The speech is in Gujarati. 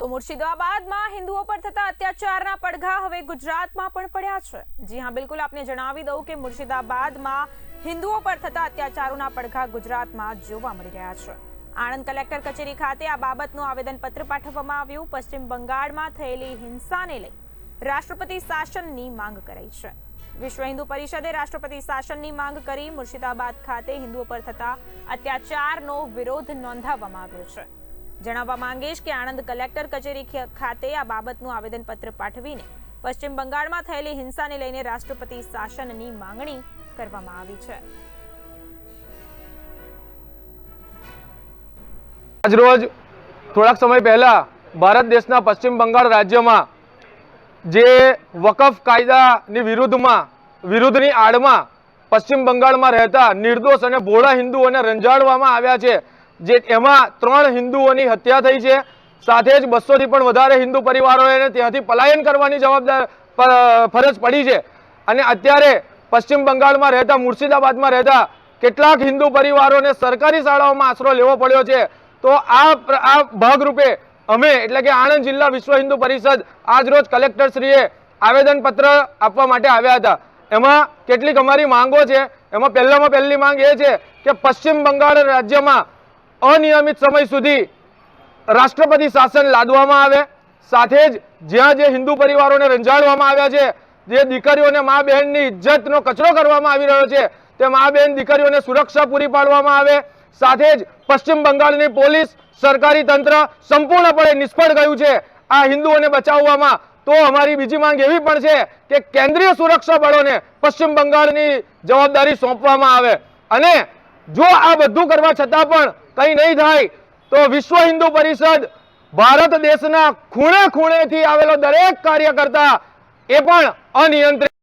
તો મુર્શિદાબાદમાં હિન્દુઓ પર થતા અત્યાચારના પડઘા હવે ગુજરાતમાં પણ પડ્યા છે. જી હા, બિલકુલ આપને જણાવી દઉં કે મુર્શિદાબાદમાં હિન્દુઓ પર થતા અત્યાચારોના પડઘા ગુજરાતમાં જોવા મળી રહ્યા છે. આણંદ કલેક્ટર કચેરી ખાતે આ બાબતનું આવેદનપત્ર પાઠવવામાં આવ્યું. પશ્ચિમ બંગાળમાં થયેલી હિંસાને લઈ રાષ્ટ્રપતિ શાસનની માંગ કરાઈ છે. વિશ્વ હિન્દુ પરિષદે રાષ્ટ્રપતિ શાસનની માંગ કરી મુર્શિદાબાદ ખાતે હિન્દુઓ પર થતા અત્યાચારનો વિરોધ નોંધાવવામાં આવ્યો છે. જણાવવા માંગીશ કે આણંદ કલેક્ટર કચેરી ખાતે આ બાબતનું આવેદનપત્ર પાઠવીને પશ્ચિમ બંગાળમાં થયેલી હિંસાને લઈને રાષ્ટ્રપતિ શાસનની માંગણી કરવામાં આવી છે. આજરોજ થોડાક સમય પહેલા ભારત દેશના પશ્ચિમ બંગાળ રાજ્યમાં જે વકફ કાયદાની વિરુદ્ધમાં, વિરુદ્ધની આડમાં પશ્ચિમ બંગાળમાં રહેતા નિર્દોષ અને ભોળા હિન્દુઓને રંજાડવામાં આવ્યા છે જે એમાં ત્રણ હિન્દુઓની હત્યા થઈ છે. સાથે જ બસોથી પણ વધારે હિન્દુ પરિવારોને ત્યાંથી પલાયન કરવાની જવાબદાર ફરજ પડી છે. અને અત્યારે પશ્ચિમ બંગાળમાં રહેતા, મુર્શિદાબાદમાં રહેતા કેટલાક હિન્દુ પરિવારોને સરકારી શાળાઓમાં આશરો લેવો પડ્યો છે. તો આ આ ભાગરૂપે અમે, એટલે કે આણંદ જિલ્લા વિશ્વ હિન્દુ પરિષદ, આજરોજ કલેક્ટરશ્રીએ આવેદનપત્ર આપવા માટે આવ્યા હતા. એમાં કેટલીક અમારી માંગો છે. એમાં પહેલામાં પહેલી માંગ એ છે કે પશ્ચિમ બંગાળ રાજ્યમાં અનિયમિત સમય સુધી રાષ્ટ્રપતિ શાસન લાદવામાં આવે, સાથે જ જ્યાં જે હિન્દુ પરિવારોને રંજાડવામાં આવ્યા છે, જે દીકરીઓને મા બહેનની ઇજ્જતનો કચરો કરવામાં આવી રહ્યો છે, તે મા બહેન દીકરીઓને સુરક્ષા પૂરી પાડવામાં આવે, સાથે જ પશ્ચિમ બંગાળની પોલીસ, સરકારી તંત્ર સંપૂર્ણપણે નિષ્ફળ ગયું છે આ હિન્દુઓને બચાવવામાં. તો અમારી બીજી માંગ એવી પણ છે કે કેન્દ્રીય સુરક્ષા બળોને પશ્ચિમ બંગાળની જવાબદારી સોંપવામાં આવે. અને જો આ બધું કરવા છતાં પણ કંઈ નહીં થાય તો વિશ્વ હિન્દુ પરિષદ ભારત દેશના ખૂણે ખૂણેથી આવેલો દરેક કાર્યકર્તા એ પણ અનિયંત્રિત